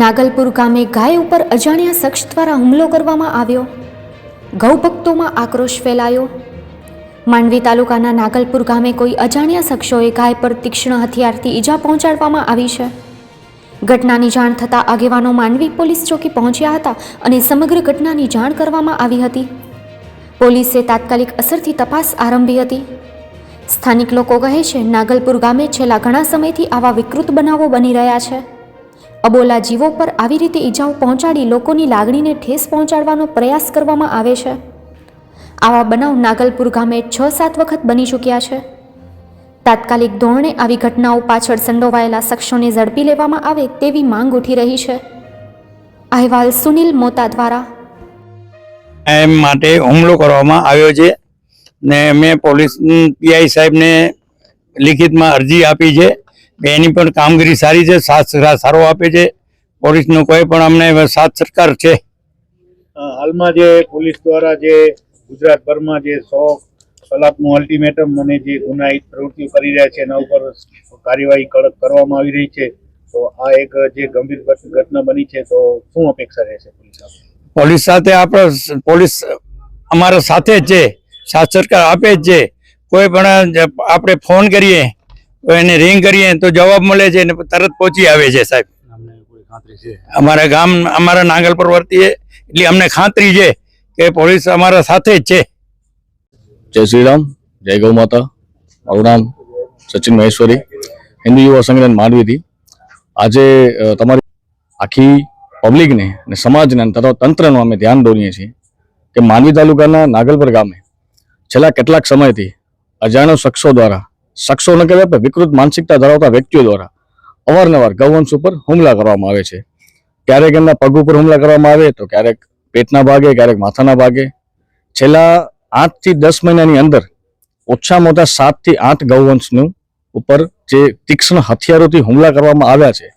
નાગલપુર ગામે ગાય ઉપર અજાણ્યા શખ્સ દ્વારા હુમલો કરવામાં આવ્યો. ગૌભક્તોમાં આક્રોશ ફેલાયો. માંડવી તાલુકાના નાગલપુર ગામે કોઈ અજાણ્યા શખ્સોએ ગાય પર તીક્ષ્ણ હથિયારથી ઈજા પહોંચાડવામાં આવી છે. ઘટનાની જાણ થતાં આગેવાનો માંડવી પોલીસ ચોકી પહોંચ્યા હતા અને સમગ્ર ઘટનાની જાણ કરવામાં આવી હતી. પોલીસે તાત્કાલિક અસરથી તપાસ આરંભી હતી. સ્થાનિક લોકો કહે છે, નાગલપુર ગામે છેલ્લા ઘણા સમયથી આવા વિકૃત બનાવો બની રહ્યા છે. અબોલા જીવો પર આવી રીતે ઈજાઓ પહોંચાડી લોકોની લાગણીને ઠેસ પહોંચાડવાનો પ્રયાસ કરવામાં આવે છે. આવા બનાવ નાગલપુર ગામે છ સાત વખત બની ચૂક્યા છે. તાત્કાલિક ધોરણે આવી ઘટનાઓ પાછળ સંડોવાયેલા શખ્સોને ઝડપી લેવામાં આવે તેવી માંગ ઉઠી રહી છે. અહેવાલ સુનિલ મોતા દ્વારા. એમ માટે હુમલો કરવામાં આવ્યો છે ને મેં પોલીસ, પીઆઈ સાહેબને લિખિતમાં અરજી આપી છે. એની પણ કામગીરી સારી છે સાથ સારો આપે છે. પોલીસનો કોઈ પણ અમને સાથ સરકાર છે. હાલમાં જે પોલીસ દ્વારા જે ગુજરાતભરમાં જે સો કલાકનું અલ્ટિમેટમ અને જે ગુનાહિત પ્રવૃત્તિઓ કરી રહ્યા છે એના ઉપર કાર્યવાહી કડક કરવામાં આવી રહી છે. તો આ એક જે ગંભીર ઘટના બની છે તો શું અપેક્ષા રહેશે પોલીસ પોલીસ સાથે આપણે પોલીસ અમારા સાથે જ છે. સાથ સરકાર આપે જ છે. કોઈ પણ આપણે ફોન કરીએ તો એને રિંગ કરીએ તો જવાબ મળે છે અને તરત પહોંચી આવે છે સાહેબ. અમારા ગામ અમારા નાગલપુર વર્તીએ એટલે અમને ખાતરી છે કે પોલીસ અમારા સાથે જ છે. જય શ્રી રામ જય ગૌ માતા. મારું નામ સચિન મહેશ્વરી. હિન્દુ યુવા સંગઠન માંડવીથી. આજે તમારી આખી પબ્લિકને અને સમાજને તથા તંત્રનું અમે ધ્યાન દોરીએ છીએ કે માંડવી તાલુકાના નાગલપર ગામે છેલ્લા કેટલાક સમયથી અજાણ્યો શખ્સો દ્વારા શખ્સો ન કહેવાય પણ વિકૃત માનસિકતા ધરાવતા વ્યક્તિઓ દ્વારા અવારનવાર ગૌવંશ ઉપર હુમલા કરવામાં આવે છે. ક્યારેક એમના પગ ઉપર હુમલા કરવામાં આવે તો ક્યારેક પેટના ભાગે, ક્યારેક માથાના ભાગે. છેલ્લા આઠથી દસ મહિનાની અંદર ઓછામાં ઓછા સાતથી આઠ ગૌવંશનું ઉપર જે તીક્ષ્ણ હથિયારોથી હુમલા કરવામાં આવ્યા છે,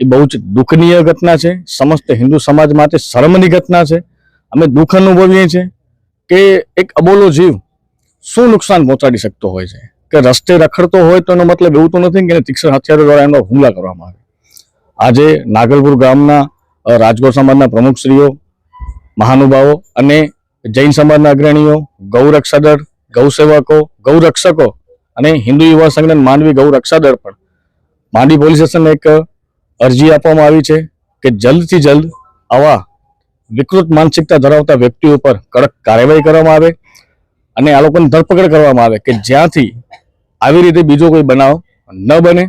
એ બહુ જ દુઃખનીય ઘટના છે. સમસ્ત હિન્દુ સમાજ માટે શરમની ઘટના છે. અમે દુઃખ અનુભવીએ છીએ કે એક અબોલો જીવ શું નુકસાન પહોંચાડી શકતો હોય છે? કે રસ્તે રખડતો હોય તો એનો મતલબ એવું તો નથી કે તીક્ષ્ણ હથિયારો દ્વારા એનો હુમલા કરવામાં આવે. આજે નાગલપુર ગામના રાજકોટ સમાજના પ્રમુખશ્રીઓ મહાનુભાવો અને જૈન સમાજના અગ્રણીઓ ગૌરક્ષાદળ ગૌસેવકો ગૌરક્ષકો અને હિન્દુ યુવા સંગઠન માંડવી ગૌરક્ષાદળ પણ માંડવી પોલીસ સ્ટેશનને એક અરજી આપવામાં આવી છે કે જલ્દથી જલ્દ આવા વિકૃત માનસિકતા ધરાવતા વ્યક્તિઓ પર કડક કાર્યવાહી કરવામાં આવે. અને આ લોકોની ધરપકડ કરવામાં આવે કે જ્યાંથી આવી રીતે બીજો કોઈ બનાવ ન બને.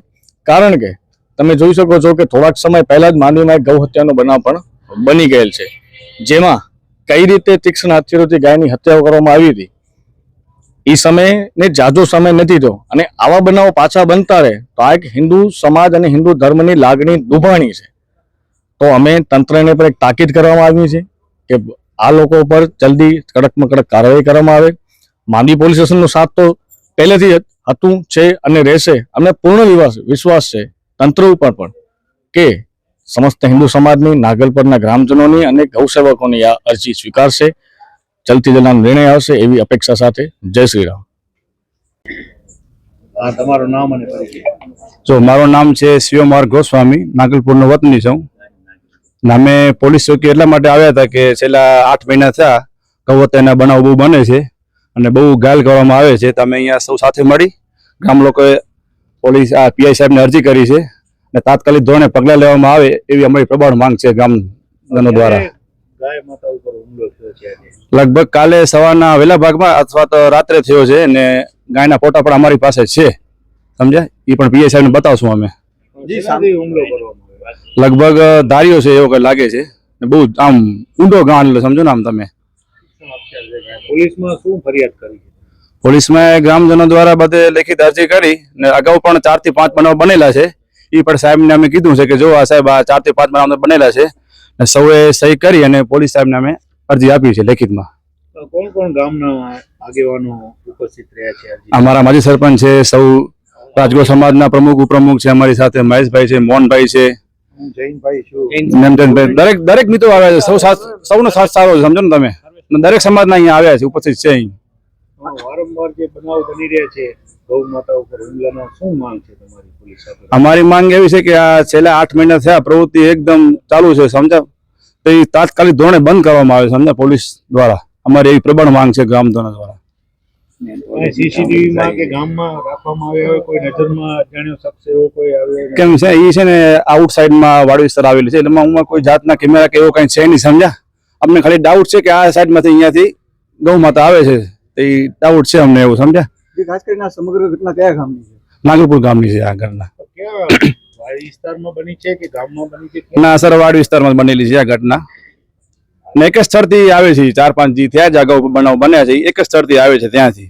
કારણ કે તમે જોઈ શકો છો કે થોડાક સમય પહેલા જ માંડવીમાં એક ગૌ હત્યાનો બનાવ પણ બની ગયેલ છે. જેમાં કઈ રીતે તીક્ષ્ણ હથિયારોથી ગાયની હત્યાઓ કરવામાં આવી હતી એ સમયને જાજો સમય નથી થયો. અને આવા બનાવો પાછા બનતા રહે તો આ એક હિન્દુ સમાજ અને હિન્દુ ધર્મની લાગણી દુભાણી છે. તો અમે તંત્રને પણ એક તાકીદ કરવામાં આવી છે કે આ લોકો પર જલ્દી કડકમાં કડક કાર્યવાહી કરવામાં આવે. માંડવી પોલીસ સ્ટેશનનો સાથ તો પહેલેથી જ હતું છે અને રહેશે. અમને પૂર્ણ વિશ્વાસ વિશ્વાસ છે તંત્ર ઉપર પણ કે સમસ્ત હિન્દુ સમાજની નાગલપરના ગ્રામજનોની અને ગૌસેવકોની આ અરજી સ્વીકારશે. જલ્દી જલ્દ નિર્ણય આવશે એવી અપેક્ષા સાથે જય શ્રી રામ. આ તમારું નામ અને જો મારું નામ છે શિવમાર ગોસ્વામી નાગલપુરનો વતની છું. ને અમે પોલીસ ચોકી એટલા માટે આવ્યા હતા કે છેલ્લા આઠ મહિના થયા કવતેના બનાવ બહુ બને છે. અને બહુ ગાલ કરવામાં આવે છે. તમે અહીંયા સૌ સાથે મળી. ગામ લોકોએ પોલીસ આ પીઆઈ સાહેબને અરજી કરી છે અને તાત્કાલિક ધોરણે પગલાં લેવામાં આવે એવી અમારી પ્રબળ માંગ છે ગામજનો દ્વારા. ગાય માતા ઉપર હુમલો થયો છે આજે. લગભગ કાલે સવારના વહેલા ભાગમાં અથવા તો રાત્રે થયો છે અને ગાયના ફોટા પણ અમારી પાસે છે. સમજ્યા? એ પણ પીઆઈ સાહેબને બતાવશું અમે. લગભગ ધાર્યો છે એવો કંઈ લાગે છે. ને બહુ આમ ઊંડો ગાણ એટલે સમજો ને આમ તમે. પોલીસમાં શું ફરિયાદ કરી પોલીસમાં ગ્રામજનો દ્વારા બધે લેખિત અરજી કરી ને અગાઉ પણ ચારથી પાંચ બનાવ બનેલા છે. એ પણ સાહેબને અમે કીધું છે કે જો આ સાહેબ આ ચારથી પાંચ બનાવ બનેલા છે ને સૌએ સહી કરી અને પોલીસ સાહેબને અમે અરજી આપી છે લેખિતમાં. કોણ કોણ ગામના આગેવાનો ઉપસ્થિત રહ્યા છે અમારા માજી સરપંચ છે સૌ રાજકોટ સમાજના પ્રમુખ ઉપપ્રમુખ છે અમારી સાથે મહેશભાઈ છે મોહનભાઈ છે. દરેક દરેક મિત્રો આવ્યા છે. સૌ સાથ સૌનો સાથ સારો છે સમજો ને તમે. દરેક સમાજના અહીંયા આવ્યા છે ઉપસ્થિત છે અહીં. વારંવાર જે બનાવ બની રહ્યા છે ગૌ માતા ઉપર હુમલાનો શું માંગ છે તમારી પોલીસ અમારી માંગ એવી છે કે આ છેલ્લા આઠ મહિના થયા પ્રવૃત્તિ એકદમ ચાલુ છે સમજા તો એ તાત્કાલિક ધોરણે બંધ કરવામાં આવે સમજા પોલીસ દ્વારા? અમારી એવી પ્રબળ માંગ છે ગ્રામજનો દ્વારા? કેમ છે? એ છે ને આઉટ સાઈડમાં વાડી વિસ્તાર આવેલી છે એટલે કોઈ જાતના કેમેરા કે એવું કઈ છે નહીં સમજ્યા? અમને ખાલી ડાઉટ છે કે આ સાઈડમાંથી અહીંયાથી ગૌ માતા આવે છે. તે એ ડાઉટ છે અમને એવું સમજ્યા? ખાસ કરીને આ સમગ્ર ઘટના કયા ગામની છે? નાગલપુર ગામની છે આ ઘટના. કેવા વિસ્તારમાં બની છે કે ગામમાં બની છે? ના સરવાડી વિસ્તારમાં બનેલી છે આ ઘટના. ને એક જ સ્થળથી આવે છે ચાર પાંચ જી થયા જ અગાઉ બનાવ બન્યા છે એક જ સ્થળથી આવે છે ત્યાંથી.